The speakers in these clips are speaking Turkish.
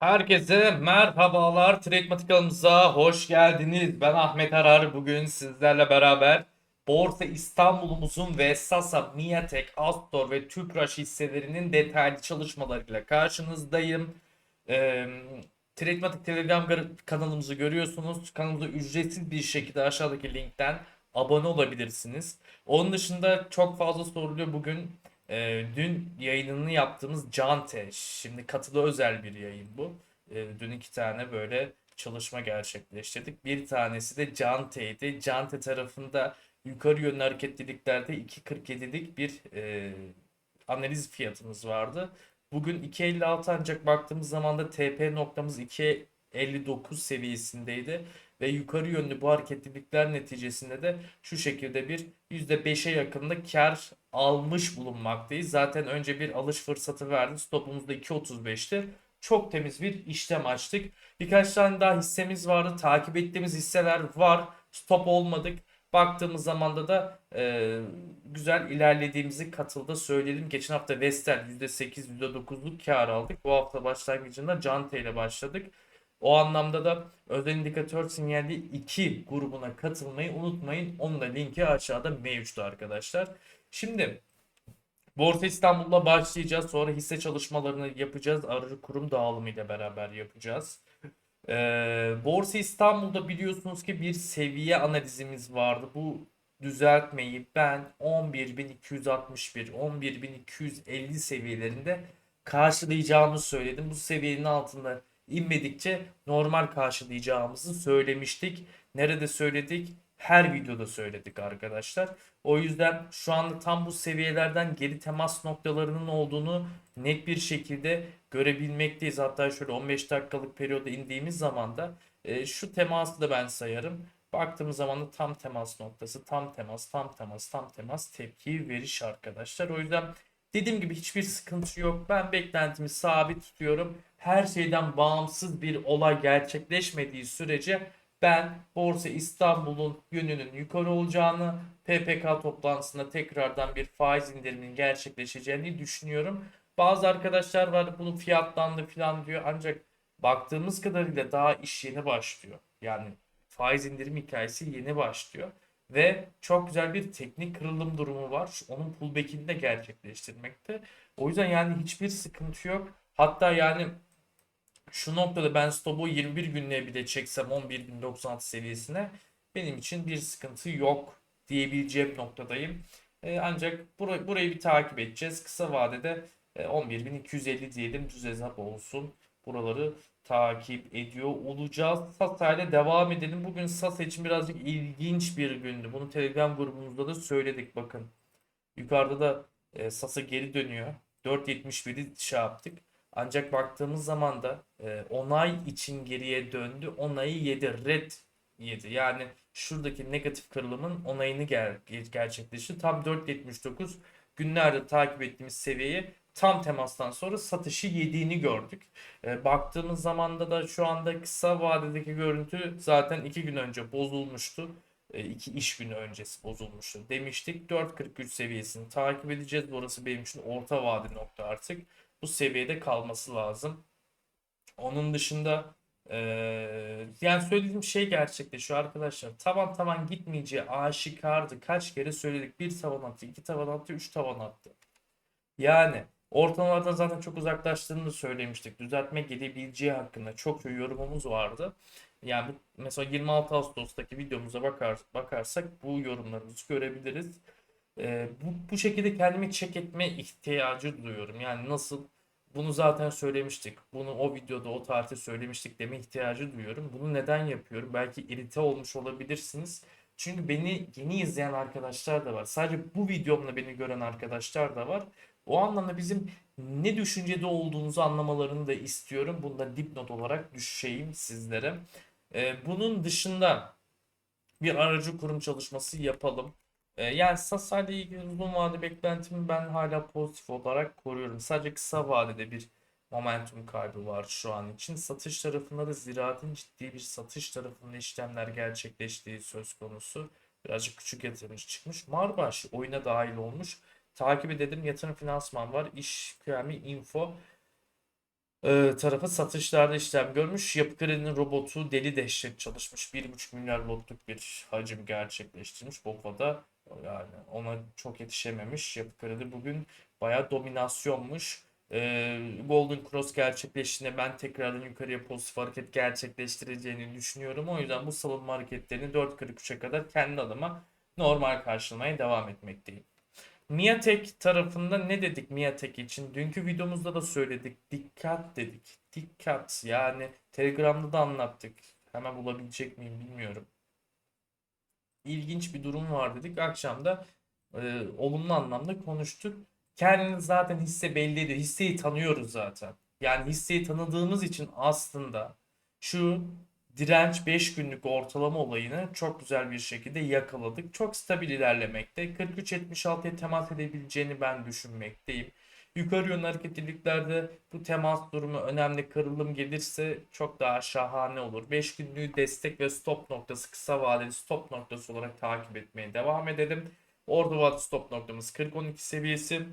Herkese merhabalar. Trademark kanalımıza hoş geldiniz. Ben Ahmet Arar. Bugün sizlerle beraber Borsa İstanbul'umuzun ve Sasa, Miatek, Astor ve Tüpraş hisselerinin detaylı çalışmalarıyla karşınızdayım. Ee, Trademark Telegram kanalımızı görüyorsunuz. Kanalımıza ücretsiz bir şekilde aşağıdaki linkten abone olabilirsiniz. Onun dışında çok fazla soruluyor bugün. Ee, dün yayınını yaptığımız Cante. Şimdi katılı özel bir yayın bu. Ee, dün iki tane böyle çalışma gerçekleştirdik. Bir tanesi de Cante'ydi. Cante tarafında yukarı yönlü hareketliliklerde 2.47'lik bir e, analiz fiyatımız vardı. Bugün 2.56 ancak baktığımız zaman da TP noktamız 2.59 seviyesindeydi. Ve yukarı yönlü bu hareketlilikler neticesinde de şu şekilde bir %5'e yakında kar almış bulunmaktayız. Zaten önce bir alış fırsatı verdi. Stopumuz da 2.35'ti. Çok temiz bir işlem açtık. Birkaç tane daha hissemiz vardı. Takip ettiğimiz hisseler var. Stop olmadık. Baktığımız zamanda da e, güzel ilerlediğimizi katılda söyleyelim. Geçen hafta Vestel %8, %9'luk kar aldık. Bu hafta başlangıcında Cante ile başladık. O anlamda da özel indikatör sinyali 2 grubuna katılmayı unutmayın. Onun da linki aşağıda mevcut arkadaşlar. Şimdi Borsa İstanbul'la başlayacağız. Sonra hisse çalışmalarını yapacağız. Aracı kurum dağılımı ile beraber yapacağız. Ee, Borsa İstanbul'da biliyorsunuz ki bir seviye analizimiz vardı. Bu düzeltmeyi ben 11.261, 11.250 seviyelerinde karşılayacağımı söyledim. Bu seviyenin altında inmedikçe normal karşılayacağımızı söylemiştik. Nerede söyledik? Her videoda söyledik arkadaşlar. O yüzden şu anda tam bu seviyelerden geri temas noktalarının olduğunu net bir şekilde görebilmekteyiz. Hatta şöyle 15 dakikalık periyoda indiğimiz zaman da e, şu teması da ben sayarım. Baktığımız zaman da tam temas noktası, tam temas, tam temas, tam temas tepki veriş arkadaşlar. O yüzden dediğim gibi hiçbir sıkıntı yok. Ben beklentimi sabit tutuyorum. Her şeyden bağımsız bir olay gerçekleşmediği sürece ben Borsa İstanbul'un yönünün yukarı olacağını, PPK toplantısında tekrardan bir faiz indiriminin gerçekleşeceğini düşünüyorum. Bazı arkadaşlar var bunu fiyatlandı falan diyor ancak baktığımız kadarıyla daha iş yeni başlıyor. Yani faiz indirim hikayesi yeni başlıyor. Ve çok güzel bir teknik kırılım durumu var. Onun pullback'ini de gerçekleştirmekte. O yüzden yani hiçbir sıkıntı yok. Hatta yani şu noktada ben stopu 21 günlüğe bile çeksem 11.096 seviyesine benim için bir sıkıntı yok diyebileceğim noktadayım. E, ancak bura- burayı bir takip edeceğiz. Kısa vadede e, 11.250 diyelim düz hesap olsun. Buraları takip ediyor olacağız. Sasa ile devam edelim. Bugün Sasa için birazcık ilginç bir gündü. Bunu Telegram grubumuzda da söyledik bakın. Yukarıda da e, Sasa geri dönüyor. 4.71'i şey yaptık. Ancak baktığımız zaman da e, onay için geriye döndü. Onayı yedi. Red yedi. Yani şuradaki negatif kırılımın onayını ger gerçekleşti. Tam 4.79 günlerde takip ettiğimiz seviyeyi tam temastan sonra satışı yediğini gördük. E, baktığımız zamanda da şu anda kısa vadedeki görüntü zaten 2 gün önce bozulmuştu. 2 iş günü öncesi bozulmuştu demiştik. 4.43 seviyesini takip edeceğiz. Burası benim için orta vade nokta artık. Bu seviyede kalması lazım. Onun dışında eee, yani söylediğim şey gerçekleşiyor arkadaşlar. Tavan tavan gitmeyeceği aşikardı. Kaç kere söyledik. Bir tavan attı, iki tavan attı, üç tavan attı. Yani ortalamalardan zaten çok uzaklaştığını da söylemiştik. Düzeltme gelebileceği hakkında çok yorumumuz vardı. Yani bu, mesela 26 Ağustos'taki videomuza bakar, bakarsak bu yorumlarımızı görebiliriz. Ee, bu, bu şekilde kendimi check etme ihtiyacı duyuyorum. Yani nasıl? Bunu zaten söylemiştik. Bunu o videoda o tarihte söylemiştik deme ihtiyacı duyuyorum. Bunu neden yapıyorum? Belki irite olmuş olabilirsiniz. Çünkü beni yeni izleyen arkadaşlar da var. Sadece bu videomla beni gören arkadaşlar da var. O anlamda bizim ne düşüncede olduğumuzu anlamalarını da istiyorum. Bunu da dipnot olarak düşeyim sizlere. Ee, bunun dışında bir aracı kurum çalışması yapalım. Ee, yani Sasa ilgili uzun vade beklentimi ben hala pozitif olarak koruyorum. Sadece kısa vadede bir momentum kaybı var şu an için. Satış tarafında da ziraatin ciddi bir satış tarafında işlemler gerçekleştiği söz konusu. Birazcık küçük yatırımcı çıkmış. Marbaş oyuna dahil olmuş. Takip edelim. Yatırım finansman var. İş kıyami info. E, tarafı satışlarda işlem görmüş. Yapı Kredi'nin robotu deli dehşet çalışmış. 1,5 milyar lotluk bir hacim gerçekleştirmiş. BOFA'da yani ona çok yetişememiş. Yapı Kredi bugün bayağı dominasyonmuş. E, Golden Cross gerçekleştiğinde ben tekrardan yukarıya pozitif hareket gerçekleştireceğini düşünüyorum. O yüzden bu savunma hareketlerini 4.43'e kadar kendi adıma normal karşılamaya devam etmekteyim. Miatek tarafında ne dedik Miatek için? Dünkü videomuzda da söyledik. Dikkat dedik. Dikkat. Yani Telegram'da da anlattık. Hemen bulabilecek miyim bilmiyorum. İlginç bir durum var dedik. Akşam da e, olumlu anlamda konuştuk. Kendiniz zaten hisse bellidir. Hisseyi tanıyoruz zaten. Yani hisseyi tanıdığımız için aslında şu direnç 5 günlük ortalama olayını çok güzel bir şekilde yakaladık. Çok stabil ilerlemekte. 43.76'ya temas edebileceğini ben düşünmekteyim. Yukarı yönlü hareketliliklerde bu temas durumu önemli kırılım gelirse çok daha şahane olur. 5 günlüğü destek ve stop noktası kısa vadeli stop noktası olarak takip etmeye devam edelim. Vadeli stop noktamız 40-12 seviyesi.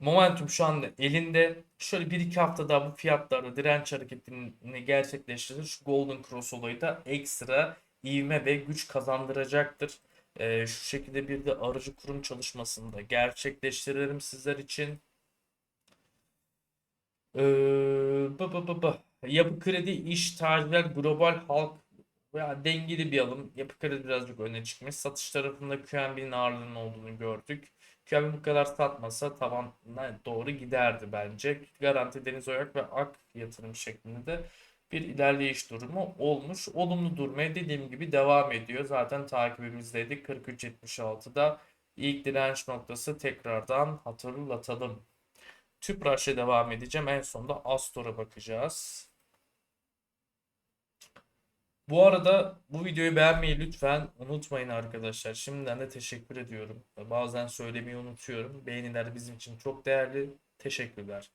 Momentum şu anda elinde. Şöyle 1-2 hafta daha bu fiyatlarda direnç hareketini gerçekleştirir. Şu Golden Cross olayı da ekstra ivme ve güç kazandıracaktır. Ee, şu şekilde bir de aracı kurum çalışmasını da gerçekleştirelim sizler için. Ee, bı bı bı bı. Yapı kredi, iş, tacirler, global halk veya dengeli bir alım. Yapı kredi birazcık öne çıkmış. Satış tarafında QNB'nin ağırlığının olduğunu gördük. QNB bu kadar satmasa tavanına doğru giderdi bence. Garanti Deniz Oyak ve Ak yatırım şeklinde de bir ilerleyiş durumu olmuş. Olumlu durmaya dediğim gibi devam ediyor. Zaten takibimizdeydik. 43.76'da ilk direnç noktası tekrardan hatırlatalım. Tüpraş'a devam edeceğim. En sonunda Astor'a bakacağız. Bu arada bu videoyu beğenmeyi lütfen unutmayın arkadaşlar. Şimdiden de teşekkür ediyorum. Bazen söylemeyi unutuyorum. Beğeniler bizim için çok değerli. Teşekkürler.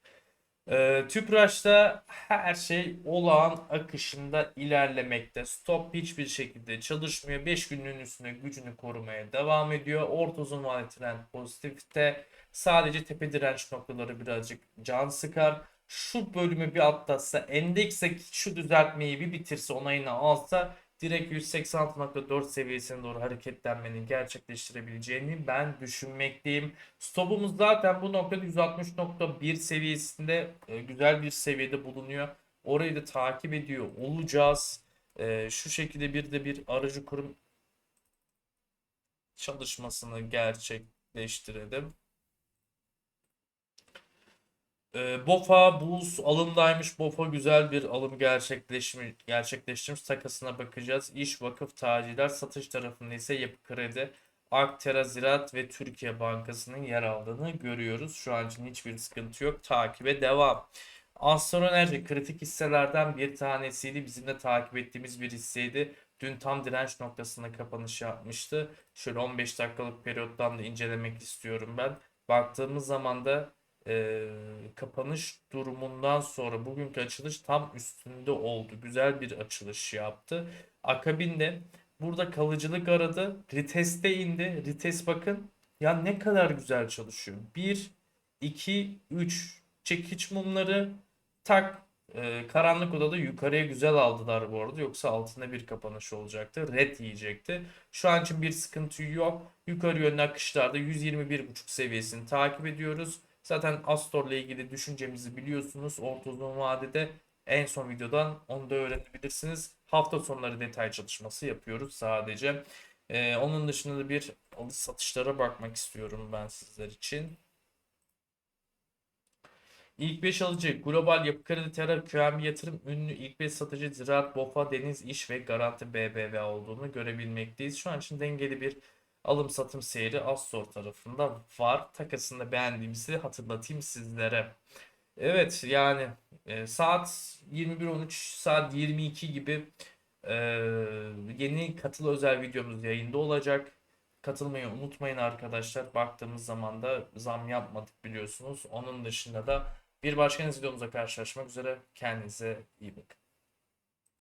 Ee, Tüpraş'ta her şey olağan akışında ilerlemekte. Stop hiçbir şekilde çalışmıyor. 5 günlüğün üstünde gücünü korumaya devam ediyor. Orta uzun vadeli trend pozitifte. Sadece tepe direnç noktaları birazcık can sıkar. Şu bölümü bir atlatsa, endekse şu düzeltmeyi bir bitirse, onayını alsa direkt 186.4 seviyesine doğru hareketlenmenin gerçekleştirebileceğini ben düşünmekteyim. Stopumuz zaten bu noktada 160.1 seviyesinde e, güzel bir seviyede bulunuyor. Orayı da takip ediyor olacağız. E, şu şekilde bir de bir aracı kurum çalışmasını gerçekleştirelim. Ee, Bofa Bulls alımdaymış. Bofa güzel bir alım gerçekleşmiş, gerçekleştirmiş. Takasına bakacağız. İş, vakıf, tacirler. Satış tarafında ise Yapı Kredi, Aktera Ziraat ve Türkiye Bankası'nın yer aldığını görüyoruz. Şu an için hiçbir sıkıntı yok. Takibe devam. Astor Enerji kritik hisselerden bir tanesiydi. Bizim de takip ettiğimiz bir hisseydi. Dün tam direnç noktasında kapanış yapmıştı. Şöyle 15 dakikalık periyottan da incelemek istiyorum ben. Baktığımız zaman da e, kapanış durumundan sonra bugünkü açılış tam üstünde oldu. Güzel bir açılış yaptı. Akabinde burada kalıcılık aradı. Reteste indi. Retest bakın. Ya ne kadar güzel çalışıyor. 1, 2, 3 çekiç mumları tak e, karanlık odada yukarıya güzel aldılar bu arada. Yoksa altında bir kapanış olacaktı. Red yiyecekti. Şu an için bir sıkıntı yok. Yukarı yönlü akışlarda 121.5 seviyesini takip ediyoruz. Zaten Astor ile ilgili düşüncemizi biliyorsunuz. Orta uzun vadede en son videodan onu da öğrenebilirsiniz. Hafta sonları detay çalışması yapıyoruz sadece. Ee, onun dışında da bir alış satışlara bakmak istiyorum ben sizler için. İlk 5 alıcı Global Yapı Kredi Terör QNB Yatırım ünlü ilk 5 satıcı Ziraat, BOFA, Deniz İş ve Garanti BBV olduğunu görebilmekteyiz. Şu an için dengeli bir alım satım seyri Astor tarafında var. Takasında beğendiğimizi hatırlatayım sizlere. Evet yani e, saat 21.13 saat 22 gibi e, yeni katıl özel videomuz yayında olacak. Katılmayı unutmayın arkadaşlar. Baktığımız zaman da zam yapmadık biliyorsunuz. Onun dışında da bir başka videomuzda karşılaşmak üzere. Kendinize iyi bakın.